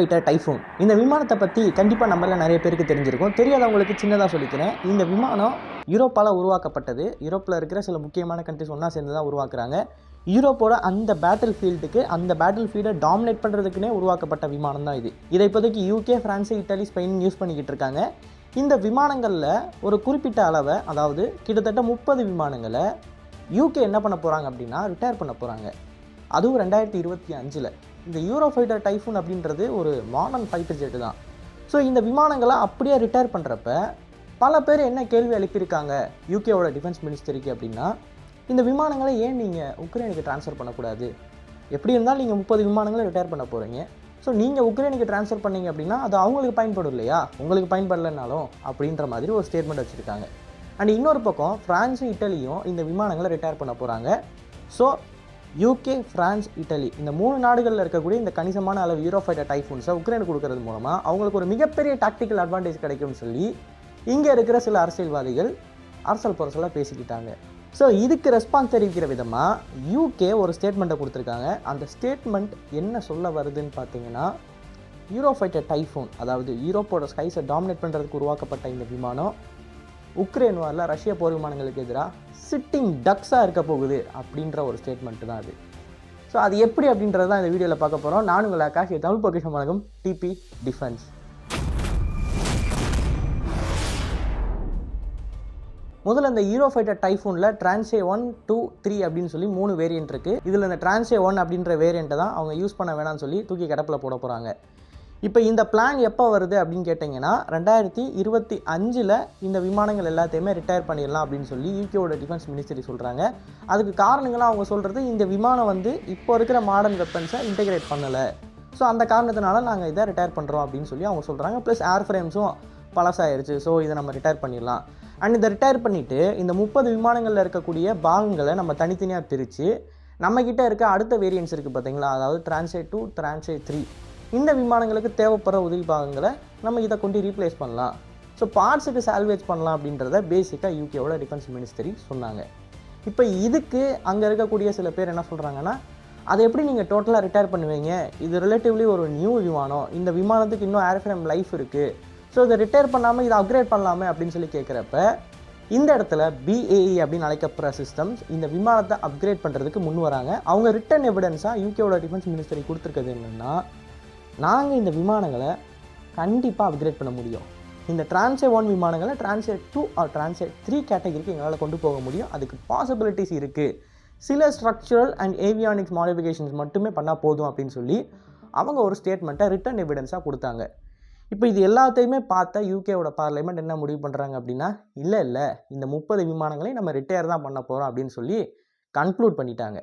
Fighter typhoon இந்த விமானத்தை பற்றி கண்டிப்பாக நம்மள நிறைய பேருக்கு தெரிஞ்சிருக்கும். தெரியாதவங்களுக்கு சின்னதாக சொல்லிக்கிறேன். இந்த விமானம் யூரோப்பால் உருவாக்கப்பட்டது. யூரோப்பில் இருக்கிற சில முக்கியமான கண்ட்ரிஸ் ஒன்றா சேர்ந்து தான் உருவாக்குறாங்க. யூரோப்போட அந்த பேட்டில் ஃபீல்டுக்கு அந்த பேட்டில் ஃபீல்டை டாமினேட் பண்ணுறதுக்குனே உருவாக்கப்பட்ட விமானம் தான் இது. இதை இப்போதைக்கு UK France Italy Spain use பண்ணிக்கிட்டு இருக்காங்க. இந்த விமானங்களில் ஒரு குறிப்பிட்ட அளவை அதாவது கிட்டத்தட்ட முப்பது விமானங்களை யூகே என்ன பண்ண போகிறாங்க அப்படின்னா ரிட்டையர் பண்ண போகிறாங்க அதுவும் ரெண்டாயிரத்தி இருபத்தி அஞ்சில். இந்த யூரோ ஃபைட்டர் டைஃபூன் அப்படின்றது ஒரு மாடர்ன் ஃபைட்டர் ஜெட்டு தான். ஸோ இந்த விமானங்களை அப்படியே ரிட்டையர் பண்ணுறப்ப பல பேர் என்ன கேள்வி எழுப்பியிருக்காங்க யூகேவோட டிஃபென்ஸ் மினிஸ்டருக்கு அப்படின்னா இந்த விமானங்களை ஏன் நீங்கள் உக்ரைனுக்கு ட்ரான்ஸ்ஃபர் பண்ணக்கூடாது? எப்படி இருந்தாலும் நீங்கள் முப்பது விமானங்களை ரிட்டையர் பண்ண போகிறீங்க ஸோ நீங்கள் உக்ரைனுக்கு ட்ரான்ஸ்ஃபர் பண்ணீங்க அப்படின்னா அது அவங்களுக்கு பயன்படும் இல்லையா? உங்களுக்கு பயன்படலைனாலும் அப்படின்ற மாதிரி ஒரு ஸ்டேட்மெண்ட் வச்சுருக்காங்க. அண்ட் இன்னொரு பக்கம் ஃப்ரான்ஸும் இட்டலியும் இந்த விமானங்களை ரிட்டையர் பண்ண போகிறாங்க ஸோ யூகே ஃப்ரான்ஸ் இட்டலி இந்த மூணு நாடுகளில் இருக்கக்கூடிய இந்த கணிசமான அளவு யூரோஃபைட்டர் டைஃபூன்ஸை உக்ரைனுக்கு கொடுக்கறது மூலமாக அவங்களுக்கு ஒரு மிகப்பெரிய டாக்டிக்கல் அட்வான்டேஜ் கிடைக்கும்னு சொல்லி இங்கே இருக்கிற சில அரசியல்வாதிகள் அரசல் புரசலாக பேசிக்கிட்டாங்க. ஸோ இதுக்கு ரெஸ்பான்ஸ் தெரிவிக்கிற விதமாக யூகே ஒரு ஸ்டேட்மெண்ட்டை கொடுத்துருக்காங்க. அந்த ஸ்டேட்மெண்ட் என்ன சொல்ல வருதுன்னு பார்த்தீங்கன்னா யூரோஃபைட்டர் டைஃபோன் அதாவது யூரோப்போட ஸ்கைஸை டாமினேட் பண்ணுறதுக்கு உருவாக்கப்பட்ட இந்த விமானம் உக்ரைன் வாரில் ரஷ்ய போர் விமானங்களுக்கு எதிராக சிட்டிங் டக்ஸாக இருக்க போகுது அப்படின்ற ஒரு ஸ்டேட்மெண்ட் தான் அது. ஸோ அது எப்படி அப்படின்றது தான் இந்த வீடியோவில் பார்க்க போகிறோம் நான் உங்கள் ஆகாஷ் தமிழ் பொக்கிஷம் வழங்கும் டிபி டிஃபென்ஸ் முதல்ல இந்த ஹீரோ ஃபைட்டர் டைஃபூனில் டிரான்சே ஒன் டூ த்ரீ அப்படின்னு சொல்லி மூணு வேரியன்ட் இருக்குது இதில் இந்த டிரான்சே ஒன் அப்படின்ற வேரியண்ட்டை தான் அவங்க யூஸ் பண்ண வேணாம்னு சொல்லி தூக்கி கிடப்பில் போட போகிறாங்க இப்போ இந்த பிளான் எப்போ வருது அப்படின்னு கேட்டிங்கன்னா ரெண்டாயிரத்தி இருபத்தி அஞ்சில் இந்த விமானங்கள் எல்லாத்தையுமே ரிட்டையர் பண்ணிடலாம் அப்படின்னு சொல்லி யூகேவோட டிஃபென்ஸ் மினிஸ்ட்ரி சொல்கிறாங்க அதுக்கு காரணங்களாக அவங்க சொல்கிறது இந்த விமானம் வந்து இப்போ இருக்கிற மாடர்ன் வெப்பன்ஸை இன்டெகிரேட் பண்ணலை. ஸோ அந்த காரணத்தினால நாங்கள் இதை ரிட்டையர் பண்ணுறோம் அப்படின்னு சொல்லி அவங்க சொல்கிறாங்க ப்ளஸ் ஏர் ஃப்ரேம்ஸும் பழசாயிருச்சு. ஸோ இதை நம்ம ரிட்டையர் பண்ணிடலாம். அண்ட் இதை ரிட்டையர் பண்ணிவிட்டு இந்த முப்பது விமானங்களில் இருக்கக்கூடிய பாகங்களை நம்ம தனித்தனியாக பிரித்து நம்மக்கிட்ட இருக்க அடுத்த வேரியன்ஸ் இருக்குது பார்த்தீங்களா? அதாவது டிரான்சே டூ டிரான்சே த்ரீ இந்த விமானங்களுக்கு தேவைப்படுற உதவி பாகங்களை நம்ம இதை கொண்டு ரீப்ளேஸ் பண்ணலாம். ஸோ பார்ட்ஸுக்கு சால்வேஜ் பண்ணலாம் அப்படின்றத பேசிக்காக யூகேவோட டிஃபென்ஸ் மினிஸ்டரி சொன்னாங்க. இப்போ இதுக்கு அங்கே இருக்கக்கூடிய சில பேர் என்ன சொல்கிறாங்கன்னா அதை எப்படி நீங்கள் டோட்டலாக ரிட்டையர் பண்ணுவீங்க? இது ரிலேட்டிவ்லி ஒரு நியூ விமானம். இந்த விமானத்துக்கு இன்னும் ஏர்ஃப்ரேம் லைஃப் இருக்குது ஸோ இதை ரிட்டையர் பண்ணாமல் இதை அப்கிரேட் பண்ணலாமே அப்படின்னு சொல்லி கேட்குறப்ப இந்த இடத்துல பிஏஇ அப்படின்னு அழைக்கப்படுற சிஸ்டம்ஸ் இந்த விமானத்தை அப்கிரேட் பண்ணுறதுக்கு முன் வராங்க. அவங்க ரிட்டன் எவிடன்ஸாக யூகேவோட டிஃபென்ஸ் மினிஸ்டரி கொடுத்துருக்கிறது என்னென்னா நாங்கள் இந்த விமானங்களை கண்டிப்பாக அப்கிரேட் பண்ண முடியும். இந்த டிரான்சே ஒன் விமானங்களை tranche two or tranche three கேட்டகரிக்கு எங்களால் கொண்டு போக முடியும். அதுக்கு பாசிபிலிட்டிஸ் இருக்குது சில ஸ்ட்ரக்சரல் அண்ட் ஏவியானிக்ஸ் மாடிஃபிகேஷன்ஸ் மட்டுமே பண்ணால் போதும் அப்படின்னு சொல்லி அவங்க ஒரு ஸ்டேட்மெண்ட்டை ரிட்டன் எவிடன்ஸாக கொடுத்தாங்க. இப்போ இது எல்லாத்தையுமே பார்த்தா யூகேவோட பார்லிமெண்ட் என்ன முடிவு பண்ணுறாங்க அப்படின்னா இல்லை இல்லை இந்த முப்பது விமானங்களையும் நம்ம ரிட்டையர் தான் பண்ண போகிறோம் அப்படின்னு சொல்லி கன்க்ளூட் பண்ணிட்டாங்க.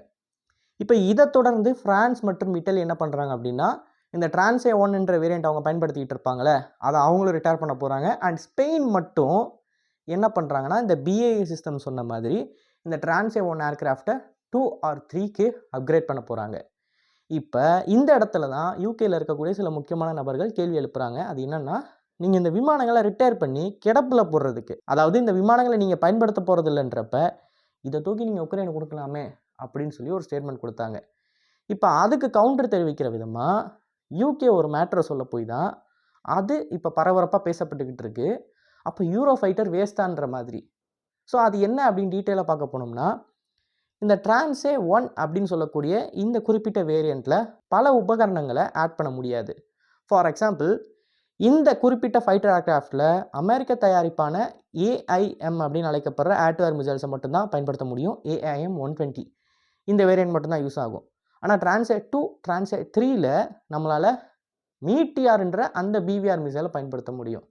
இப்போ இதை தொடர்ந்து ஃப்ரான்ஸ் மற்றும் இட்டலி என்ன பண்ணுறாங்க அப்படின்னா இந்த ட்ரான்ஸே ஒன்ன்ற வேரியண்ட் அவங்க பயன்படுத்திக்கிட்டு இருப்பாங்களே அதை அவங்களும் ரிட்டையர் பண்ண போகிறாங்க அண்ட் ஸ்பெயின் மட்டும் என்ன பண்ணுறாங்கன்னா இந்த பிஏஏ சிஸ்டம் சொன்ன மாதிரி இந்த ட்ரான்ஸே ஒன் ஏர்க்ராஃப்டை டூ ஆர் த்ரீக்கு அப்கிரேட் பண்ண போகிறாங்க இப்போ இந்த இடத்துல தான் யூகேயில் இருக்கக்கூடிய சில முக்கியமான நபர்கள் கேள்வி எழுப்புறாங்க. அது என்னென்னா நீங்கள் இந்த விமானங்களை ரிட்டையர் பண்ணி கிடப்பில் போடுறதுக்கு அதாவது இந்த விமானங்களை நீங்கள் பயன்படுத்த போகிறது இல்லைன்றப்ப இதை தூக்கி நீங்கள் உக்ரைன் கொடுக்கலாமே அப்படின்னு சொல்லி ஒரு ஸ்டேட்மெண்ட் கொடுத்தாங்க. இப்போ அதுக்கு கவுண்டர் தெரிவிக்கிற விதமாக யூகே ஒரு மேட்ரை சொல்ல போய் தான் அது இப்போ பரபரப்பாக பேசப்பட்டுக்கிட்டு இருக்குது அப்போ யூரோ ஃபைட்டர் வேஸ்டான்ற மாதிரி. ஸோ அது என்ன அப்படின்னு டீட்டெயிலாக பார்க்க போனோம்னா இந்த டிரான்ஸே ஒன் அப்படின்னு சொல்லக்கூடிய இந்த குறிப்பிட்ட வேரியண்ட்டில் பல உபகரணங்களை ஆட் பண்ண முடியாது. ஃபார் எக்ஸாம்பிள் இந்த குறிப்பிட்ட ஃபைட்டர் ஏர்க்ராஃப்டில் அமெரிக்க தயாரிப்பான ஏஐஎம் அப்படின்னு அழைக்கப்படுற ஆட்வேர் மிசைல்ஸை மட்டும்தான் பயன்படுத்த முடியும். ஏஐஎம் ஒன் டுவெண்ட்டி இந்த வேரியண்ட் மட்டும்தான் யூஸ் ஆகும். ஆனால் டிரான்சே டூ டிரான்சே த்ரீயில் நம்மளால் மீட்டிஆர்ன்ற அந்த பிவிஆர் மிசைலை பயன்படுத்த முடியும்.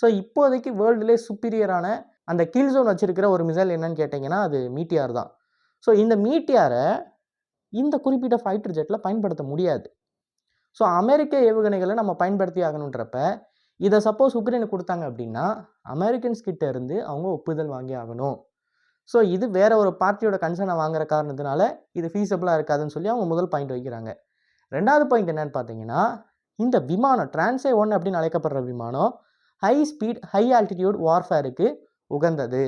ஸோ இப்போதைக்கு வேர்ல்டுலே சுப்பீரியரான அந்த கீழ் ஜோன் ஒரு மிசைல் என்னன்னு கேட்டிங்கன்னா அது மீட்டிஆர் தான். ஸோ இந்த மீட்டியாரை இந்த குறிப்பிட்ட ஃபைட்டர் ஜெட்டில் பயன்படுத்த முடியாது. ஸோ அமெரிக்க ஏவுகணைகளை நம்ம பயன்படுத்தி ஆகணுன்றப்ப இதை சப்போஸ் உக்ரைனுக்கு கொடுத்தாங்க அப்படின்னா அமெரிக்கன்ஸ் கிட்ட இருந்து அவங்க ஒப்புதல் வாங்கி ஆகணும். ஸோ இது வேற ஒரு பார்ட்டியோட கன்சர்னை வாங்குற காரணத்தினால இது ஃபீஸபிளாக இருக்காதுன்னு சொல்லி அவங்க முதல் பாயிண்ட் வைக்கிறாங்க. ரெண்டாவது பாயிண்ட் என்னன்னு பார்த்தீங்கன்னா இந்த விமானம் டிரான்சே ஒன் அப்படின்னு அழைக்கப்படுற விமானம் ஹை ஸ்பீட் ஹை ஆல்டிடியூட் வார்ஃபேருக்கு உகந்தது.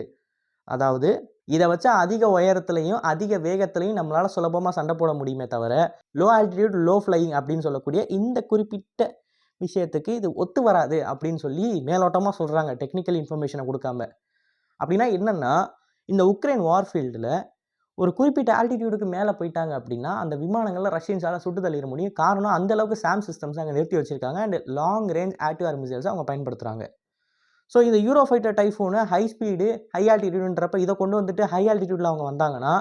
அதாவது இதை வச்சா அதிக உயரத்துலையும் அதிக வேகத்துலையும் நம்மளால் சுலபமாக சண்டை போட முடியுமே தவிர லோ ஆல்டிடியூட் லோ ஃப்ளையிங் அப்படின்னு சொல்லக்கூடிய இந்த குறிப்பிட்ட விஷயத்துக்கு இது ஒத்து வராது அப்படின்னு சொல்லி மேலோட்டமாக சொல்கிறாங்க டெக்னிக்கல் இன்ஃபர்மேஷனை கொடுக்காம. அப்படின்னா என்னென்னா இந்த உக்ரைன் வார்ஃபீல்டில் ஒரு குறிப்பிட்ட ஆல்டிடியூடுக்கு மேலே போயிட்டாங்க அப்படின்னா அந்த விமானங்களில் ரஷ்யன்ஸால் சுட்டு தள்ளிட முடியும். காரணம் அந்த அளவுக்கு சாம் சிஸ்டம்ஸ் அங்கே நிறுத்தி வச்சுருக்காங்க. And long range active missiles அவங்க பயன்படுத்துகிறாங்க ஸோ இந்த Eurofighter typhoon high speed high ஆல்டிடியூடுன்றப்ப இதை கொண்டு வந்துட்டு ஹை ஆல்டிடியூடில் அவங்க வந்தாங்கன்னா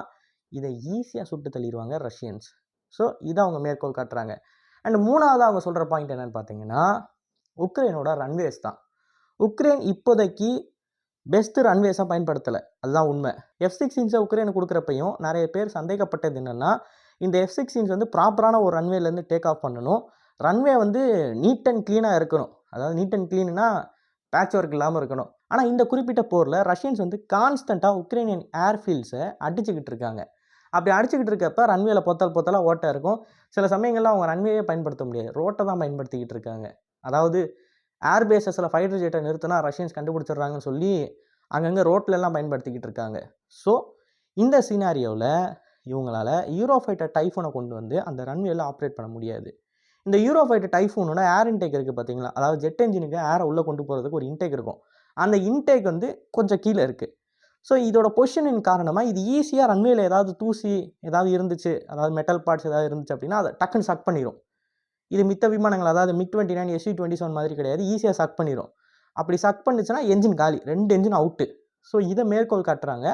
இதை ஈஸியாக சுட்டு தள்ளிடுவாங்க ரஷ்யன்ஸ் ஸோ இதை அவங்க மேற்கோள் காட்டுறாங்க. அண்ட் மூணாவது அவங்க சொல்கிற பாயிண்ட் என்னன்னு பார்த்தீங்கன்னா உக்ரைனோட ரன்வேஸ் தான். உக்ரைன் இப்போதைக்கு பெஸ்ட் ரன்வேஸாக பயன்படுத்தலை. அதுதான் உண்மை. எஃப் சிக்ஸ்டீன்ஸை உக்ரைனுக்கு கொடுக்குறப்பையும் நிறைய பேர் சந்தேகப்பட்டது என்னென்னா இந்த எஃப் சிக்ஸ்டீன்ஸ் வந்து ப்ராப்பரான ஒரு ரன்வேலேருந்து டேக் ஆஃப் பண்ணணும். ரன்வே வந்து நீட் அண்ட் க்ளீனாக இருக்கணும். அதாவது நீட் அண்ட் க்ளீன்னா பேட்ச் ஒர்க் இல்லாமல் இருக்கணும். ஆனால் இந்த குறிப்பிட்ட போரில் ரஷ்யன்ஸ் வந்து கான்ஸ்டண்ட்டாக உக்ரைனியன் ஏர்ஃபீல்ட்ஸை அடிச்சுக்கிட்டு இருக்காங்க. அப்படி அடிச்சுக்கிட்டு இருக்கப்ப ரன்வேல பொத்தல் பொத்தலாக ஓட்டை இருக்கும். சில சமயங்களில் அவங்க ரன்வேயே பயன்படுத்த முடியாது. ரோட்டை தான் பயன்படுத்திக்கிட்டு இருக்காங்க. அதாவது ஏர் பேசஸில் ஃபைட்டர் ஜெட்டை நிறுத்தினா ரஷ்யன்ஸ் கண்டுபிடிச்சிடுறாங்கன்னு சொல்லி அங்கங்கே ரோட்லலாம் பயன்படுத்திக்கிட்டு இருக்காங்க. ஸோ இந்த சினாரியோவில் இவங்களால யூரோஃபைட்டர் டைஃபோனை கொண்டு வந்து அந்த ரன்வேல ஆப்ரேட் பண்ண முடியாது. இந்த யூரோஃபைட்டர் டைஃபோனோட ஏர் இன்டேக் இருக்குது பார்த்தீங்களா அதாவது ஜெட் என்ஜினுக்கு ஏரை உள்ளே கொண்டு போகிறதுக்கு ஒரு இன்டேக் இருக்கும். அந்த இன்டேக் வந்து கொஞ்சம் கீழே இருக்குது ஸோ இதோட பொசிஷனின் காரணமாக இது ஈஸியாக ரன்வேல ஏதாவது தூசி ஏதாவது இருந்துச்சு அதாவது மெட்டல் பார்ட்ஸ் ஏதாவது இருந்துச்சு அப்படின்னா அதை டக்குன்னு சக் பண்ணிடும் இது மித்த விமானங்கள் அதாவது MiG twenty nine S C twenty seven மாதிரி கிடையாது. ஈஸியாக சக் பண்ணிடும் அப்படி சக் பண்ணுச்சுன்னா என்ஜின் காலி. ரெண்டு என்ஜின் அவுட்டு ஸோ இதை மேற்கோள் காட்டுறாங்க.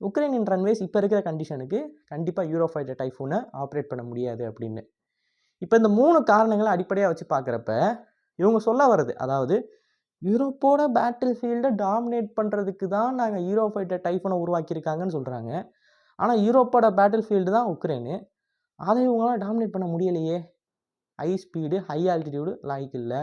உக்ரைனின் ரன்வேஸ் இப்போ இருக்கிற கண்டிஷனுக்கு கண்டிப்பாக யூரோ ஃபைட்டர் டைஃபூனை ஆப்ரேட் பண்ண முடியாது அப்படின்னு. இப்போ இந்த மூணு காரணங்களை அடிப்படையாக வச்சு பார்க்குறப்ப இவங்க சொல்ல வர்றது அதாவது யூரோப்போட பேட்டில் ஃபீல்டை டாமினேட் பண்ணுறதுக்கு தான் நாங்கள் யூரோ ஃபைட்டர் டைஃபோனை உருவாக்கியிருக்காங்கன்னு சொல்கிறாங்க ஆனால் யூரோப்போட பேட்டில் ஃபீல்டு தான் உக்ரைனு. அதை இவங்களாம் டாமினேட் பண்ண முடியலையே. ஹை ஸ்பீடு ஹை ஆல்டிடியூடு லாய்க்கு இல்லை.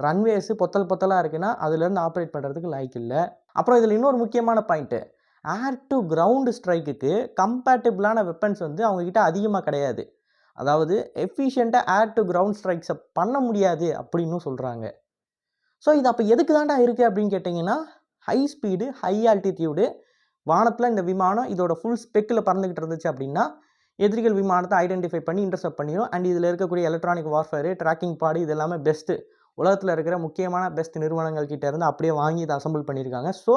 ரன்வேஸு பொத்தல் பொத்தலாக இருக்குன்னா அதுலேருந்து ஆப்ரேட் பண்ணுறதுக்கு லாய்க்கு இல்லை. அப்புறம் இதில் இன்னொரு முக்கியமான பாயிண்ட்டு ஏர் டு கிரவுண்டு ஸ்ட்ரைக்குக்கு கம்பேட்டபிளான வெப்பன்ஸ் வந்து அவங்கக்கிட்ட அதிகமாக கிடையாது. அதாவது எஃபிஷியண்ட்டாக ஏர் டு கிரவுண்ட் ஸ்ட்ரைக்ஸை பண்ண முடியாது அப்படின்னும் சொல்கிறாங்க ஸோ இது அப்போ எதுக்கு தாண்டா இருக்குது அப்படின்னு கேட்டிங்கன்னா ஹை ஸ்பீடு ஹை ஆல்டிடியூடு வானத்தில் இந்த விமானம் இதோட ஃபுல் ஸ்பெக்கில் பறந்துக்கிட்டு இருந்துச்சு அப்படின்னா எதிரிகள் விமானத்தை ஐடென்டிஃபை பண்ணி இன்டர்செப்ட் பண்ணிடும் அண்ட் இதில் இருக்கக்கூடிய எலக்ட்ரானிக் வார்ஃபேரு ட்ராக்கிங் பாடு இது எல்லாமே பெஸ்ட்டு உலகத்தில் இருக்கிற முக்கியமான பெஸ்ட் நிறுவனங்கள் கிட்ட இருந்து அப்படியே வாங்கி இதை அசம்பிள் பண்ணியிருக்காங்க ஸோ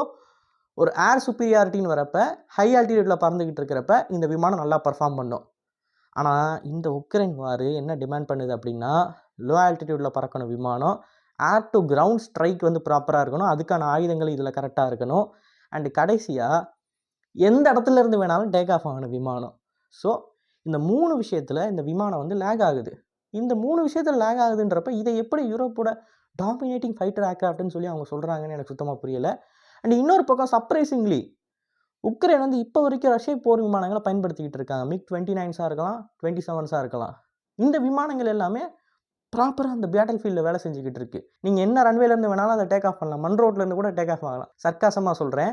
ஒரு ஏர் சுப்பீரியாரிட்டின்னு வரப்ப ஹை ஆல்டிடியூட்டில் பறந்துக்கிட்டு இருக்கிறப்ப இந்த விமானம் நல்லா பர்ஃபார்ம் பண்ணும். ஆனால் இந்த உக்ரைன் வார் என்ன டிமாண்ட் பண்ணுது அப்படின்னா லோ ஆல்டிடியூட்டில் பறக்கணும் விமானம். ஏர் டு கிரவுண்ட் ஸ்ட்ரைக் வந்து ப்ராப்பராக இருக்கணும். அதுக்கான ஆயுதங்கள் இதில் கரெக்டாக இருக்கணும். அண்டு கடைசியாக எந்த இடத்துல இருந்து வேணாலும் டேக் ஆஃப் ஆகணும் விமானம். ஸோ இந்த மூணு விஷயத்தில் இந்த விமானம் வந்து லேக் ஆகுது. இந்த மூணு விஷயத்தில் லேக் ஆகுதுன்றப்ப இதை எப்படி யூரோப்போட டாமினேட்டிங் ஃபைட்டர் ஏர்க்ராஃப்ட்னு சொல்லி அவங்க சொல்கிறாங்கன்னு எனக்கு சுத்தமாக புரியலை. அண்ட் இன்னொரு பக்கம் சர்ப்ரைசிங்லி உக்ரைன் வந்து இப்போ வரைக்கும் ரஷ்ய போர் விமானங்களை பயன்படுத்திக்கிட்டு இருக்காங்க. மிக் டுவெண்ட்டி நைன்ஸாக இருக்கலாம் டுவெண்ட்டி செவன்ஸாக இருக்கலாம். இந்த விமானங்கள் எல்லாமே ப்ராப்பராக அந்த பேட்டில் ஃபீல்டில் வேலை செஞ்சுக்கிட்டு இருக்கு. நீங்கள் என்ன ரன்வேலேருந்து வேணாலும் அதை டேக் ஆஃப் பண்ணலாம். மண் ரோட்லேருந்து கூட டேக் ஆஃப் ஆகலாம். சர்க்காசமாக சொல்கிறேன்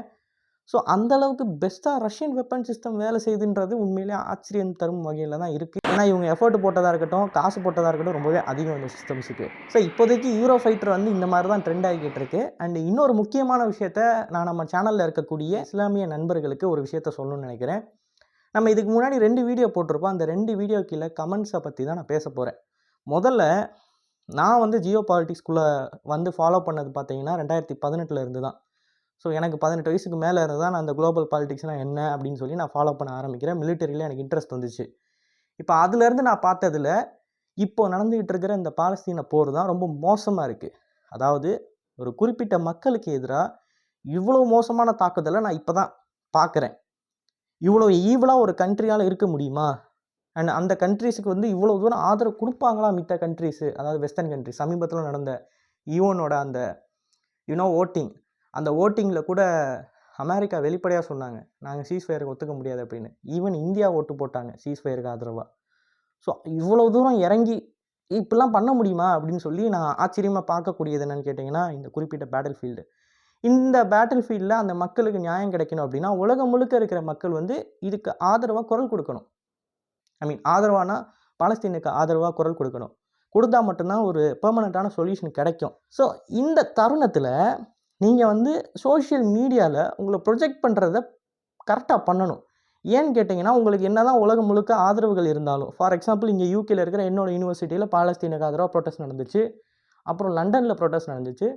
ஸோ அந்தளவுக்கு பெஸ்ட்டாக ரஷ்யன் வெப்பன் சிஸ்டம் வேலை செய்யுதுன்றது உண்மையிலே ஆச்சரியம் தரும் வகையில் தான் இருக்குது ஏன்னா இவங்க எஃபர்ட் போட்டதாக இருக்கட்டும் காசு போட்டதாக இருக்கட்டும் ரொம்பவே அதிகம் இந்த சிஸ்டம்ஸுக்கு ஸோ இப்போதைக்கு யூரோ ஃபைட்டர் வந்து இந்த மாதிரி தான் ட்ரெண்ட் ஆகிக்கிட்டு இருக்கு. அண்ட் இன்னொரு முக்கியமான விஷயத்த நான் நம்ம சேனலில் இருக்கக்கூடிய இஸ்லாமிய நண்பர்களுக்கு ஒரு விஷயத்த சொல்லணும்னு நினைக்கிறேன். நம்ம இதுக்கு முன்னாடி ரெண்டு வீடியோ போட்டிருப்போம். அந்த ரெண்டு வீடியோ கீழே கமெண்ட்ஸை பற்றி தான் நான் பேச போகிறேன் முதல்ல நான் வந்து ஜியோ பாலிட்டிக்ஸ்குள்ளே வந்து ஃபாலோ பண்ணது பார்த்தீங்கன்னா ரெண்டாயிரத்தி பதினெட்டில் இருந்து தான். ஸோ எனக்கு பதினெட்டு வயசுக்கு மேலே இருந்து தான் நான் அந்த குளோபல் பாலிடிக்ஸ்னால் என்ன அப்படின்னு சொல்லி நான் ஃபாலோ பண்ண ஆரம்பிக்கிறேன். மிலிட்டரியில் எனக்கு இன்ட்ரெஸ்ட் வந்துச்சு. இப்போ அதுலேருந்து நான் பார்த்ததில் இப்போ நடந்துக்கிட்டு இருக்கிற இந்த பாலஸ்தீன போர் தான் ரொம்ப மோசமாக இருக்குது அதாவது ஒரு குறிப்பிட்ட மக்களுக்கு எதிராக இவ்வளோ மோசமான தாக்குதலை நான் இப்போ தான் பார்க்குறேன் இவ்வளோ ஈவலாக ஒரு கண்ட்ரியால் இருக்க முடியுமா? அண்ட் அந்த கண்ட்ரீஸுக்கு வந்து இவ்வளோ தூரம் ஆதரவு கொடுப்பாங்களா மித்த கண்ட்ரிஸு அதாவது வெஸ்டர்ன் கண்ட்ரி சமீபத்தில் நடந்த e ஈவனோட அந்த யூனோ ஓட்டிங் அந்த ஓட்டிங்கில் கூட அமெரிக்கா வெளிப்படையாக சொன்னாங்க நாங்கள் சீஸ்ஃபயருக்கு ஒத்துக்க முடியாது அப்படின்னு. ஈவன் இந்தியா ஓட்டு போட்டாங்க சீஸ்ஃபயருக்கு ஆதரவாக ஸோ இவ்வளோ தூரம் இறங்கி இப்படிலாம் பண்ண முடியுமா? அப்படின்னு சொல்லி நான் ஆச்சரியமாக பார்க்கக்கூடியது என்னென்னு கேட்டிங்கன்னா இந்த குறிப்பிட்ட பேட்டில் ஃபீல்டு இந்த பேட்டில் ஃபீல்டில் அந்த மக்களுக்கு நியாயம் கிடைக்கணும் அப்படின்னா உலகம் முழுக்க இருக்கிற மக்கள் வந்து இதுக்கு ஆதரவாக குரல் கொடுக்கணும். ஐ மீன் ஆதரவானா பாலஸ்தீனுக்கு ஆதரவாக குரல் கொடுக்கணும். கொடுத்தா மட்டும்தான் ஒரு பெர்மனண்ட்டான சொல்யூஷன் கிடைக்கும். ஸோ இந்த தருணத்தில் நீங்கள் வந்து சோஷியல் மீடியாவில் உங்களை ப்ரொஜெக்ட் பண்ணுறத கரெக்டாக பண்ணணும். ஏன்னு கேட்டிங்கன்னா உங்களுக்கு என்ன தான் உலகம் முழுக்க ஆதரவுகள் இருந்தாலும் ஃபார் எக்ஸாம்பிள் இங்கே யூகேல இருக்கிற என்னோட யூனிவர்சிட்டியில் பாலஸ்தீனுக்கு ஆதரவாக ப்ரொட்டஸ்ட் நடந்துச்சு. அப்புறம் லண்டனில் ப்ரொட்டஸ்ட் நடந்துச்சு.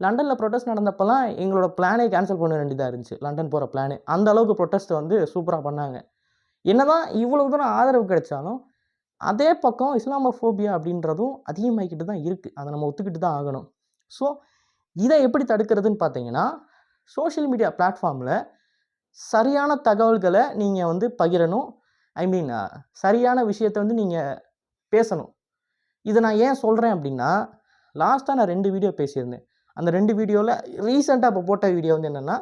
லண்டனில் ப்ரொட்டஸ்ட் நடந்தப்போலாம் எங்களோட பிளானே கேன்சல் பண்ண வேண்டியதாக இருந்துச்சு. லண்டன் போகிற பிளானே அந்த அளவுக்கு ப்ரொட்டஸ்ட் வந்து சூப்பராக பண்ணாங்க. என்ன தான் இவ்வளோ தூரம் ஆதரவு கிடைச்சாலும் அதே பக்கம் இஸ்லாமோஃபோபியா அப்படின்றதும் அதிகமாகிக்கிட்டு தான் இருக்குது அதை நம்ம ஒத்துக்கிட்டு தான் ஆகணும். ஸோ இதை எப்படி தடுக்கிறதுன்னு பார்த்தீங்கன்னா சோஷியல் மீடியா பிளாட்ஃபார்மில் சரியான தகவல்களை நீங்கள் வந்து பகிரணும். ஐ மீன் சரியான விஷயத்தை வந்து நீங்கள் பேசணும். இதை நான் ஏன் சொல்கிறேன் அப்படின்னா லாஸ்ட்டாக நான் ரெண்டு வீடியோ பேசியிருந்தேன். அந்த ரெண்டு வீடியோவில் ரீசெண்டாக இப்போ போட்ட வீடியோ வந்து என்னென்னா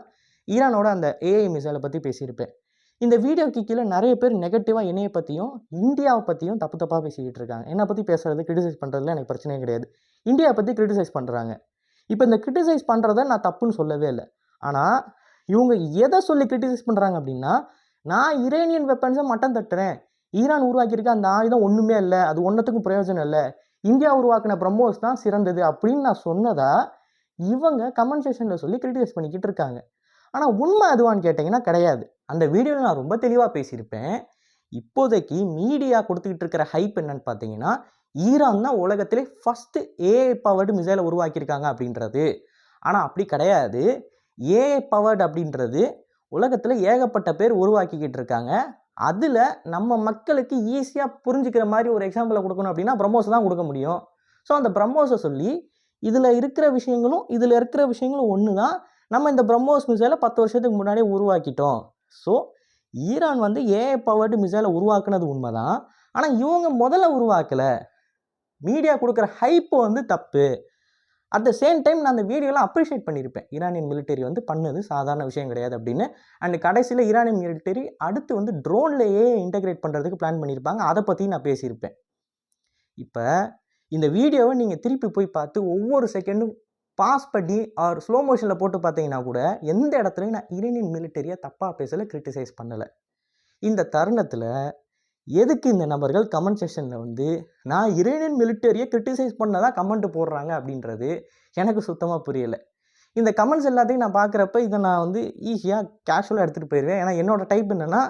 ஈரானோட அந்த ஏஐ மிசைலை பற்றி பேசியிருப்பேன். இந்த வீடியோக்கு கீழே நிறைய பேர் நெகட்டிவாக என்னையை பற்றியும் இந்தியாவை பற்றியும் தப்பு தப்பாக பேசிக்கிட்டு இருக்காங்க. என்னை பற்றி பேசுறது கிரிட்டிசைஸ் பண்ணுறதுல எனக்கு பிரச்சனையே கிடையாது. இந்தியாவை பற்றி கிரிட்டிசைஸ் பண்ணுறாங்க இப்போ இந்த கிரிட்டிசைஸ் பண்ணுறத நான் தப்புன்னு சொல்லவே இல்லை. ஆனால் இவங்க எதை சொல்லி கிரிட்டிசைஸ் பண்ணுறாங்க அப்படின்னா நான் இரேனியன் வெப்பன்ஸை மட்டம் தட்டுறேன். ஈரான் உருவாக்கியிருக்க அந்த ஆயுதம் ஒன்றுமே இல்லை அது ஒன்றத்துக்கும் பிரயோஜனம் இல்லை. இந்தியா உருவாக்கின பிரம்மோஸ் தான் சிறந்தது அப்படின்னு நான் சொன்னதா இவங்க கமெண்ட் செஷனில் சொல்லி கிரிட்டிசைஸ் பண்ணிக்கிட்டு இருக்காங்க. ஆனால் உண்மை அதுவான்னு கேட்டிங்கன்னா கிடையாது. அந்த வீடியோவில் நான் ரொம்ப தெளிவாக பேசியிருப்பேன். இப்போதைக்கு மீடியா கொடுத்துக்கிட்டு இருக்கிற ஹைப் என்னன்னு பார்த்தீங்கன்னா ஈரான் தான் உலகத்திலே ஃபஸ்ட்டு ஏஐ பவர்டு மிசைலை உருவாக்கியிருக்காங்க அப்படின்றது. ஆனால் அப்படி கிடையாது. ஏஐ பவர்டு அப்படின்றது உலகத்தில் ஏகப்பட்ட பேர் உருவாக்கிக்கிட்டு இருக்காங்க. அதில் நம்ம மக்களுக்கு ஈஸியாக புரிஞ்சுக்கிற மாதிரி ஒரு எக்ஸாம்பிளை கொடுக்கணும் அப்படின்னா ப்ரமோஸ் தான் கொடுக்க முடியும். ஸோ அந்த பிரம்மோஸை சொல்லி இதில் இருக்கிற விஷயங்களும் இதில் இருக்கிற விஷயங்களும் ஒன்று தான் நம்ம இந்த பிரம்மோஸ் மிசைலை பத்து வருஷத்துக்கு முன்னாடியே உருவாக்கிட்டோம். ஸோ ஈரான் வந்து ஏஐ பவர்டு மிசைலை உருவாக்குனது உண்மை தான் ஆனால் இவங்க முதல்ல உருவாக்கலை. மீடியா கொடுக்குற ஹைப்பு வந்து தப்பு. அட் த சேம் டைம் நான் அந்த வீடியோலாம் அப்ரிஷியேட் பண்ணியிருப்பேன். ஈரானியன் மிலிட்டரி வந்து பண்ணது சாதாரண விஷயம் கிடையாது அப்படின்னு. அண்ட் கடைசியில் ஈரானியன் மிலிட்டரி அடுத்து வந்து ட்ரோன்லேயே இன்டகிரேட் பண்ணுறதுக்கு பிளான் பண்ணியிருப்பாங்க. அதை பற்றி நான் பேசியிருப்பேன். இப்போ இந்த வீடியோவை நீங்கள் திருப்பி போய் பார்த்து ஒவ்வொரு செகண்டும் பாஸ் பண்ணி ஆர் ஸ்லோ மோஷனில் போட்டு பார்த்தீங்கன்னா கூட எந்த இடத்துலையும் நான் ஈரானியன் மிலிட்டரியாக தப்பாக பேசலை கிரிட்டிசைஸ் பண்ணலை. இந்த தருணத்தில் எதுக்கு இந்த நபர்கள் கமெண்ட் செஷனில் வந்து நான் இரேனியன் மிலிட்டரியை கிரிட்டிசைஸ் பண்ணதான் கமெண்ட் போடுறாங்க அப்படின்றது எனக்கு சுத்தமாக புரியலை. இந்த கமெண்ட்ஸ் எல்லாத்தையும் நான் பார்க்குறப்ப இதை நான் வந்து ஈஸியாக கேஷுவலாக எடுத்துகிட்டு போயிடுவேன் ஏன்னா என்னோட டைப் என்னென்னா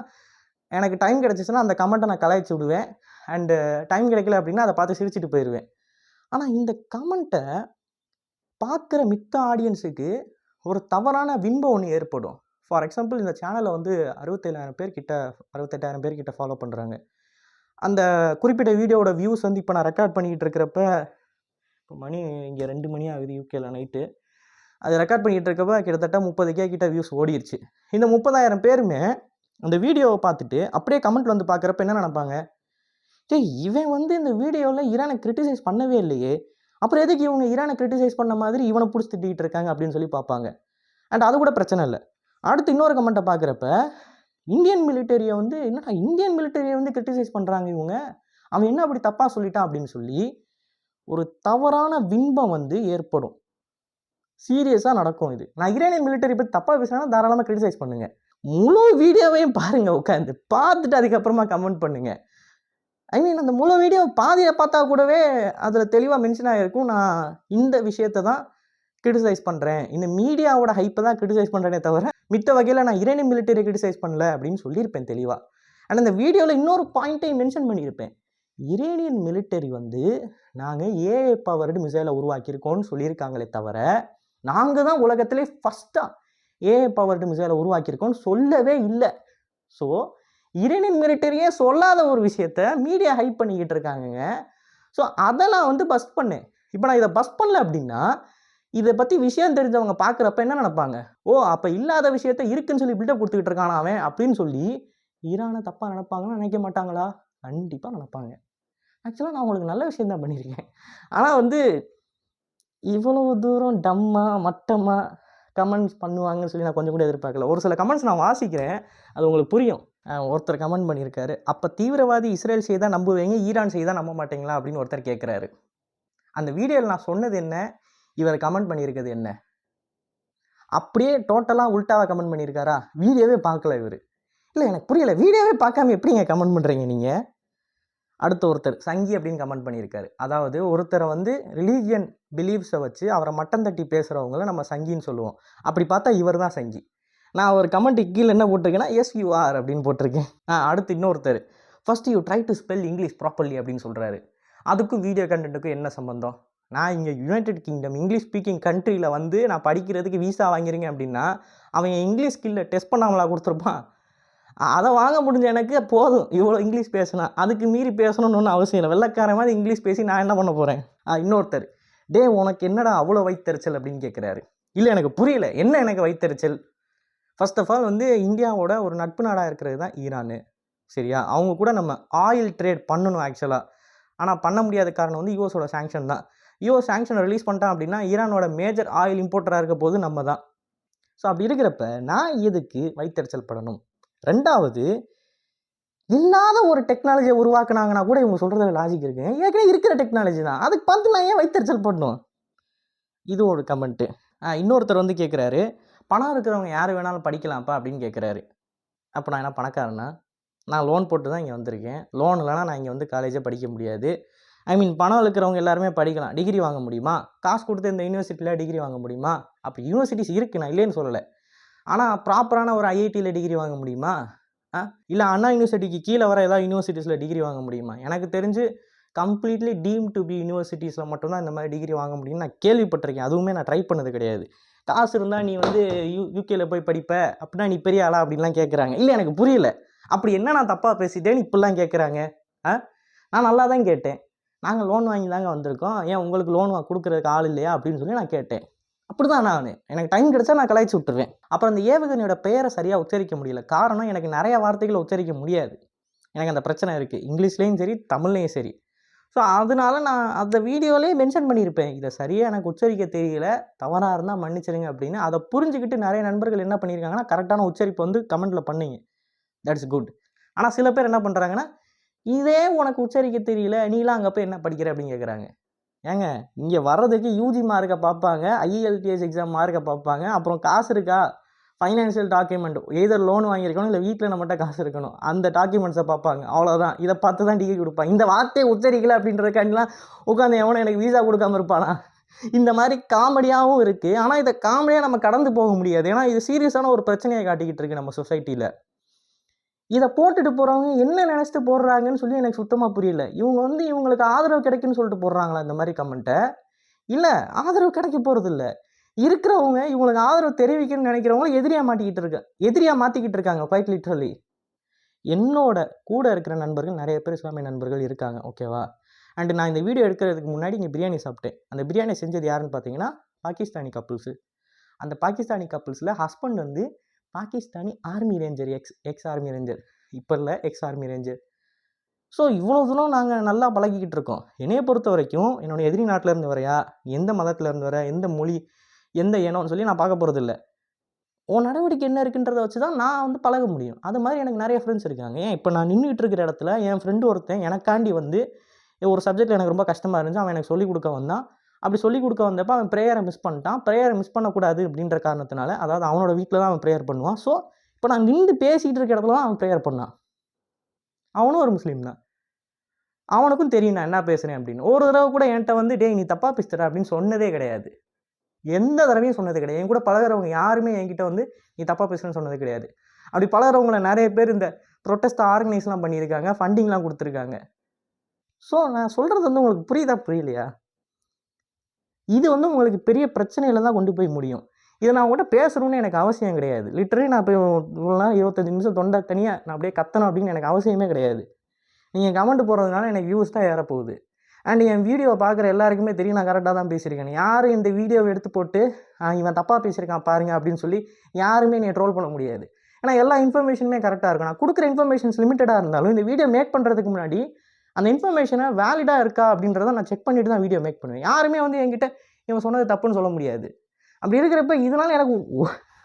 எனக்கு டைம் கிடச்சிச்சுன்னா அந்த கமெண்ட்டை நான் கலாய்ச்சி விடுவேன். அண்டு டைம் கிடைக்கல அப்படின்னா அதை பார்த்து சிரிச்சிட்டு போயிடுவேன் ஆனால் இந்த கமெண்ட்டை பார்க்குற மித்த ஆடியன்ஸுக்கு ஒரு தவறான வின்பம் ஒன்று ஏற்படும். ஃபார் எக்ஸாம்பிள் இந்த சேனலை வந்து அறுபத்தேழாயிரம் பேர்கிட்ட அறுபத்தெட்டாயிரம் பேர் கிட்ட ஃபாலோ பண்ணுறாங்க அந்த குறிப்பிட்ட வீடியோவோட வியூஸ் வந்து இப்போ நான் ரெக்கார்ட் பண்ணிக்கிட்டு இருக்கிறப்ப இப்போ மணி இங்கே ரெண்டு மணி ஆகுது யூகேல நைட்டு அது ரெக்கார்ட் பண்ணிக்கிட்டு இருக்கப்ப கிட்டத்தட்ட முப்பது கே கிட்ட வியூஸ் ஓடிடுச்சு இந்த முப்பதாயிரம் பேருமே அந்த வீடியோவை பார்த்துட்டு அப்படியே கமெண்ட் வந்து பார்க்குறப்ப என்ன நினைப்பாங்க? டேய் இவன் வந்து இந்த வீடியோவில் ஈரானை கிரிட்டிசைஸ் பண்ணவே இல்லையே. அப்புறம் எதுக்கு இவங்க ஈரானை கிரிட்டிசைஸ் பண்ண மாதிரி இவனை பிடிச்சி திட்டிகிட்டு இருக்காங்க அப்படின்னு சொல்லி பார்ப்பாங்க. அண்ட் அது கூட பிரச்சனை இல்லை. அடுத்து இன்னொரு கமெண்ட்டை பார்க்குறப்ப இந்தியன் மிலிட்டரியை வந்து என்னடா இந்தியன் மிலிட்டரியை வந்து கிரிட்டிசைஸ் பண்ணுறாங்க இவங்க? அவன் என்ன அப்படி தப்பாக சொல்லிட்டான் அப்படின்னு சொல்லி ஒரு தவறான பின்பம் வந்து ஏற்படும். சீரியஸாக நடக்கும் இது. நான் ஈரானியன் மிலிட்டரி பற்றி தப்பாக பேசினா தாராளமாக கிரிட்டிசைஸ் பண்ணுங்க. முழு வீடியோவையும் பாருங்கள் உட்காந்து பார்த்துட்டு அதுக்கப்புறமா கமெண்ட் பண்ணுங்கள் ஐ மீன் அந்த முழு வீடியோ பாதியை பார்த்தா கூடவே அதில் தெளிவாக மென்ஷன் ஆகிருக்கும் நான் இந்த விஷயத்தை தான் கிரிட்டிசைஸ் பண்ணுறேன் இந்த மீடியாவோட ஹைப்பை தான் கிரிட்டிசைஸ் பண்ணுறேனே தவிர மித்த வகையில் நான் இரேனியன் மிலிட்டரி கிரிட்டிசைஸ் பண்ணல அப்படின்னு சொல்லியிருப்பேன் தெளிவாக அண்ட் அந்த வீடியோவில் இன்னொரு பாயிண்ட்டையும் மென்ஷன் பண்ணியிருப்பேன். இரேனியன் மிலிட்டரி வந்து நாங்கள் ஏஏ பவர்டு மிசைலை உருவாக்கியிருக்கோம்னு சொல்லியிருக்காங்களே தவிர நாங்கள் தான் உலகத்திலே ஃபஸ்ட்டாக ஏஏ பவர்டு மிசைலை உருவாக்கியிருக்கோம்னு சொல்லவே இல்லை. ஸோ இரேனியன் மிலிட்டரியே சொல்லாத ஒரு விஷயத்த மீடியா ஹைப் பண்ணிக்கிட்டு இருக்காங்கங்க. ஸோ அதை நான் வந்து பஸ்ட் பண்ணேன். இப்போ நான் இதை பஸ்ட் பண்ணல அப்படின்னா இதை பற்றி விஷயம் தெரிஞ்சவங்க பார்க்குறப்ப என்ன நினைப்பாங்க? ஓ அப்போ இல்லாத விஷயத்த இருக்குன்னு சொல்லி பில்டப் கொடுத்துக்கிட்டு இருக்கானா அவன்? அப்படின்னு சொல்லி ஈரானை தப்பாக நினைப்பாங்கன்னு நினைக்க மாட்டாங்களா? கண்டிப்பாக நினைப்பாங்க. ஆக்சுவலாக நான் உங்களுக்கு நல்ல விஷயம் தான் பண்ணியிருக்கேன். ஆனால் வந்து இவ்வளவு தூரம் டம்மாக மட்டமாக கமெண்ட்ஸ் பண்ணுவாங்கன்னு சொல்லி நான் கொஞ்சம் கூட எதிர்பார்க்கல. ஒரு சில கமெண்ட்ஸ் நான் வாசிக்கிறேன். அது உங்களுக்கு புரியும். ஒருத்தர் கமெண்ட் பண்ணியிருக்காரு. அப்போ தீவிரவாதி இஸ்ரேல் செய்தால் நம்புவீங்க ஈரான் செய்தால் நம்ப மாட்டீங்களா? அப்படின்னு ஒருத்தர் கேட்குறாரு அந்த வீடியோவில் நான் சொன்னது என்ன? இவர் கமெண்ட் பண்ணியிருக்கிறது என்ன? அப்படியே டோட்டலாக உல்ட்டாவாக கமெண்ட் பண்ணியிருக்காரா? வீடியோவே பார்க்கல இவர். இல்லை எனக்கு புரியல. வீடியோவே பார்க்காம எப்படிங்க கமெண்ட் பண்ணுறீங்க நீங்கள் அடுத்த ஒருத்தர் சங்கி அப்படின்னு கமெண்ட் பண்ணியிருக்காரு. அதாவது ஒருத்தரை வந்து ரிலீஜியன் பிலீஃப்ஸை வச்சு அவரை மட்டம் தட்டி பேசுகிறவங்கள நம்ம சங்கின்னு சொல்லுவோம். அப்படி பார்த்தா இவர் தான் சங்கி. நான் ஒரு கமெண்ட்டுக்கு கீழே என்ன போட்டிருக்கேன்னா எஸ் யூ ஆர் அப்படின்னு போட்டிருக்கேன். ஆ அடுத்து இன்னொருத்தர் first you try to spell English properly அப்படின்னு சொல்கிறாரு அதுக்கும் வீடியோ கண்டென்ட்டுக்கும் என்ன சம்பந்தம்? நான் இங்கே யுனைடெட் கிங்டம் இங்கிலீஷ் ஸ்பீக்கிங் கண்ட்ரியில் வந்து நான் படிக்கிறதுக்கு வீசா வாங்கிருங்க அப்படின்னா அவன் என் இங்கிலீஷ் ஸ்கில்லை டெஸ்ட் பண்ணாமலா கொடுத்துருப்பான். அதை வாங்க முடிஞ்ச எனக்கு போதும். இவ்வளோ இங்கிலீஷ் பேசினா. அதுக்கு மீறி பேசணும்னு ஒன்றும் அவசியம் இல்லை. வெள்ளைக்காரன் மாதிரி இங்கிலீஷ் பேசி நான் என்ன பண்ண போகிறேன் இன்னொருத்தர். டே உனக்கு என்னடா அவ்வளோ வைத்தறிச்சல்? அப்படின்னு கேட்குறாரு இல்லை எனக்கு புரியல. என்ன எனக்கு வைத்தறிச்சல்? ஃபர்ஸ்ட் ஆஃப் ஆல் வந்து இந்தியாவோட ஒரு நட்பு நாடாக இருக்கிறது தான் ஈரானு. சரியா? அவங்க கூட நம்ம ஆயில் ட்ரேட் பண்ணணும் ஆக்சுவலாக ஆனால் பண்ண முடியாத காரணம் வந்து யூஎஸோட சேங்ஷன் தான். யூஎஸ் சாங்ஷனை ரிலீஸ் பண்ணிட்டான் அப்படின்னா ஈரானோட மேஜர் ஆயில் இம்போர்ட்டராக இருக்க போது நம்ம தான் ஸோ அப்படி இருக்கிறப்ப நான் எதுக்கு வைத்தறிச்சல் படணும்? ரெண்டாவது இல்லாத ஒரு டெக்னாலஜியை உருவாக்குனாங்கன்னா கூட இவங்க சொல்கிறதுல லாஜிக் இருக்கு. ஏற்கனவே இருக்கிற டெக்னாலஜி தான். அதுக்கு பார்த்து நான் ஏன் வைத்தறிச்சல் பண்ணணும்? இது ஒரு கமெண்ட்டு இன்னொருத்தர் வந்து கேட்குறாரு பணம் இருக்கிறவங்க யார் வேணாலும் படிக்கலாம்ப்பா அப்படின்னு கேட்குறாரு அப்போ நான் என்ன பணக்காரனா? நான் லோன் போட்டு தான் இங்கே வந்திருக்கேன். லோன் இல்லைனா நான் இங்கே வந்து காலேஜே படிக்க முடியாது. ஐ மீன் பணம் இருக்கிறவங்க எல்லாருமே படிக்கலாம். டிகிரி வாங்க முடியுமா? காசு கொடுத்து இந்த யூனிவர்சிட்டியில் டிகிரி வாங்க முடியுமா? அப்போ யூனிவர்சிட்டிஸ் இருக்குது நான் இல்லைன்னு சொல்லலை. ஆனால் ப்ராப்பரான ஒரு ஐஐடியில் டிகிரி வாங்க முடியுமா? ஆ? இல்லை அண்ணா யூனிவர்சிட்டிக்கு கீழே வர ஏதாவது யூனிவர்சிட்டிஸில் டிகிரி வாங்க முடியுமா? எனக்கு தெரிஞ்சு கம்ப்ளீட்லி டீம் டு பி யூனிவர்சிட்டிஸில் மட்டும்தான் இந்த மாதிரி டிகிரி வாங்க முடியும்னு நான் கேள்விப்பட்டிருக்கேன். அதுவுமே நான் ட்ரை பண்ணது கிடையாது. காசு இருந்தால் நீ வந்து யூ யூகேல போய் படிப்ப அப்படின்னா நீ பெரிய ஆளா அப்படின்லாம் கேட்குறாங்க இல்லை எனக்கு புரியல. அப்படி என்ன நான் தப்பாக பேசிட்டேன்னு இப்படிலாம் கேட்குறாங்க ஆ? நான் நல்லா தான் கேட்டேன். நாங்கள் லோன் வாங்கி தாங்க வந்திருக்கோம். ஏன் உங்களுக்கு லோன் கொடுக்குறதுக்கு ஆள் இல்லையா? அப்படின்னு சொல்லி நான் கேட்டேன். அப்படி தான் நான். எனக்கு டைம் கிடைச்சா நான் கலாய்ச்சி விட்டுருவேன். அப்புறம் அந்த ஏவுகணையோட பெயரை சரியாக உச்சரிக்க முடியல. காரணம் எனக்கு நிறைய வார்த்தைகளை உச்சரிக்க முடியாது. எனக்கு அந்த பிரச்சனை இருக்குது இங்கிலீஷ்லேயும் சரி தமிழ்லேயும் சரி. ஸோ அதனால நான் அந்த வீடியோலேயே மென்ஷன் பண்ணியிருப்பேன். இதை சரியாக எனக்கு உச்சரிக்க தெரியல. தவறாக இருந்தால் மன்னிச்சிருங்க அப்படின்னு. அதை புரிஞ்சுக்கிட்டு நிறைய நண்பர்கள் என்ன பண்ணியிருக்காங்கன்னா கரெக்டான உச்சரிப்பு வந்து கமெண்ட்டில் பண்ணுங்க. தட்ஸ் குட் ஆனால் சில பேர் என்ன பண்ணுறாங்கன்னா இதே உனக்கு உச்சரிக்க தெரியல நீலாம் அங்கே போய் என்ன படிக்கிற அப்படின்னு கேட்குறாங்க ஏங்க இங்கே வர்றதுக்கு யூஜி மார்க்கை பார்ப்பாங்க ஐஇஎல்டிஎஸ் எக்ஸாம் மார்க்கை பார்ப்பாங்க அப்புறம் காசு இருக்கா? ஃபைனான்ஷியல் டாக்குமெண்ட் எதர் லோன் வாங்கியிருக்கணும் இல்லை வீட்டில் நம்மகிட்ட காசு இருக்கணும் அந்த டாக்குமெண்ட்ஸை பார்ப்பாங்க. அவ்வளோதான் இதை பார்த்து தான் டிகிரி கொடுப்பாங்க இந்த வார்த்தையை உச்சரிக்கல அப்படின்றதுக்காண்டிலாம் உட்காந்து எவனும் எனக்கு வீசா கொடுக்காம இருப்பானா? இந்த மாதிரி காமெடியாகவும் இருக்குது ஆனால் இதை காமெடியாக நம்ம கடந்து போக முடியாது. ஏன்னா இது சீரியஸான ஒரு பிரச்சனையை காட்டிக்கிட்டு இருக்கு நம்ம சொசைட்டியில் இதை போட்டுட்டு போகிறவங்க என்ன நினச்சிட்டு போடுறாங்கன்னு சொல்லி எனக்கு சுத்தமாக புரியல. இவங்க வந்து இவங்களுக்கு ஆதரவு கிடைக்குன்னு சொல்லிட்டு போடுறாங்களா இந்த மாதிரி கமெண்ட்டை இல்லை ஆதரவு கிடைக்க போகிறது இல்லை இருக்கிறவங்க இவங்களுக்கு ஆதரவு தெரிவிக்கணும்னு நினைக்கிறவங்க எதிரியாக மாட்டிக்கிட்டு இருக்க எதிரியாக மாற்றிக்கிட்டு இருக்காங்க குவைட் லிட்ரலி என்னோட கூட இருக்கிற நண்பர்கள் நிறைய பேர் இஸ்லாமிய நண்பர்கள் இருக்காங்க ஓகேவா அண்டு நான் இந்த வீடியோ எடுக்கிறதுக்கு முன்னாடி இங்கே பிரியாணி சாப்பிட்டேன். அந்த பிரியாணி செஞ்சது யாருன்னு பார்த்தீங்கன்னா பாகிஸ்தானி கப்புள்ஸு அந்த பாகிஸ்தானி கப்புள்ஸில் ஹஸ்பண்ட் வந்து Pakistani army ranger ex ex army ranger இப்போ இல்லை எக்ஸ் ஆர்மி ரேஞ்சர் ஸோ இவ்வளோ தூரம் நாங்கள் நல்லா பழகிக்கிட்டு இருக்கோம். என்னையை பொறுத்த வரைக்கும் என்னோட எதிரி நாட்டில் இருந்து வரையா எந்த மதத்தில் இருந்து வர எந்த மொழி எந்த இனம்னு சொல்லி நான் பார்க்க போகிறது இல்லை உன் நடவடிக்கை என்ன இருக்குன்றதை வச்சு தான் நான் வந்து பழக முடியும். அது மாதிரி எனக்கு நிறைய ஃப்ரெண்ட்ஸ் இருக்காங்க. ஏன் இப்போ நான் நின்றுட்டு இருக்கிற இடத்துல என் ஃப்ரெண்டு ஒருத்தன் எனக்காண்டி வந்து ஒரு சப்ஜெக்ட் எனக்கு ரொம்ப கஷ்டமாக இருந்துச்சு. அவன் எனக்கு சொல்லிக் கொடுக்க வந்தான். அப்படி சொல்லிக் கொடுக்க வந்தப்போ அவன் ப்ரேயரை மிஸ் பண்ணிட்டான். ப்ரேயரை மிஸ் பண்ணக்கூடாது அப்படின்ற காரணத்தினால அதாவது அவனோட வீட்டில் தான் அவன் ப்ரேயர் பண்ணுவான். ஸோ இப்போ நான் நின்று பேசிகிட்டு இருக்க இடத்துல தான் அவன் ப்ரேயர் பண்ணான். அவனும் ஒரு முஸ்லீம் தான். அவனுக்கும் தெரியும் நான் என்ன பேசுகிறேன் அப்படின்னு. ஒரு தடவை கூட என்கிட்ட வந்து டேய் நீ தப்பாக பேசுகிற அப்படின்னு சொன்னதே கிடையாது. எந்த தடவையும் சொன்னது கிடையாது. என் கூட பழகிறவங்க யாருமே என்கிட்ட வந்து நீ தப்பாக பேசுகிறேன்னு சொன்னது கிடையாது. அப்படி பழகிறவங்கள நிறைய பேர் இந்த ப்ரொட்டஸ்ட் ஆர்கனைஸ்லாம் பண்ணியிருக்காங்க ஃபண்டிங்லாம் கொடுத்துருக்காங்க. ஸோ நான் சொல்கிறது வந்து உங்களுக்கு புரியுதா புரியலையா? இது வந்து உங்களுக்கு பெரிய பிரச்சனையில் தான் கொண்டு போய் முடியும். இதை நான் உங்கள்கிட்ட பேசணும்னு எனக்கு அவசியம் கிடையாது. லிட்டரலி நான் இப்போ இவ்வளோ இருபத்தஞ்சு நிமிஷம் தொண்டை தனியாக நான் அப்படியே கத்தணும் அப்படின்னு எனக்கு அவசியமே கிடையாது. நீங்கள் கமெண்ட் போடுறதுனால எனக்கு வியூஸ் தான் ஏறப்போகுது. அண்ட் என் வீடியோவை பார்க்குற எல்லாருக்குமே தெரியும் நான் கரெக்டாக தான் பேசியிருக்கேன். யாரும் இந்த வீடியோவை எடுத்து போட்டு இவன் தப்பாக பேசியிருக்கான் பாருங்க அப்படின்னு சொல்லி யாருமே நீ ட்ரோல் பண்ண முடியாது. ஏன்னா எல்லா இன்ஃபர்மேஷனுமே கரெக்டாக இருக்கும். நான் கொடுக்குற இன்ஃபர்மேஷன்ஸ் லிமிட்டடாக இருந்தாலும் இந்த வீடியோ மேக் பண்ணுறதுக்கு முன்னாடி அந்த இன்ஃபர்மேஷனை வேலிடாக இருக்கா அப்படின்றத நான் செக் பண்ணிட்டு தான் வீடியோ மேக் பண்ணுவேன். யாருமே வந்து என்கிட்ட இவன் சொன்னது தப்புன்னு சொல்ல முடியாது. அப்படி இருக்கிறப்ப இதனால் எனக்கு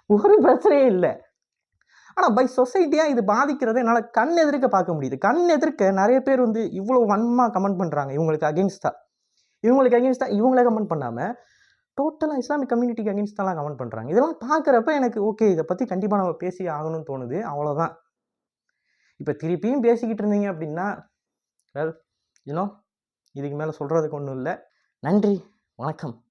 ஒரு பிரச்சனையே இல்லை. ஆனால் பை சொசைட்டியாக இது பாதிக்கிறத என்னால் கண் எதிர்க்க பார்க்க முடியுது. கண் எதிர்க்க நிறைய பேர் வந்து இவ்வளோ வன்மாக கமெண்ட் பண்ணுறாங்க இவங்களுக்கு அகேன்ஸ்டாக இவங்களுக்கு அகேன்ஸ்டாக இவங்களே கமெண்ட் பண்ணாமல் டோட்டலாக இஸ்லாமிக் கம்யூனிட்டிக்கு அகேன்ஸ்டாலாம் கமெண்ட் பண்ணுறாங்க இதெல்லாம் பார்க்குறப்ப எனக்கு ஓகே இதை பற்றி கண்டிப்பாக நம்ம பேசி ஆகணும்னு தோணுது. அவ்வளோதான் இப்போ திருப்பியும் பேசிக்கிட்டு இருந்தீங்க அப்படின்னா வெல் இன்னும் இதுக்கு மேலே சொல்கிறதுக்கு ஒன்றும் இல்லை. நன்றி வணக்கம்.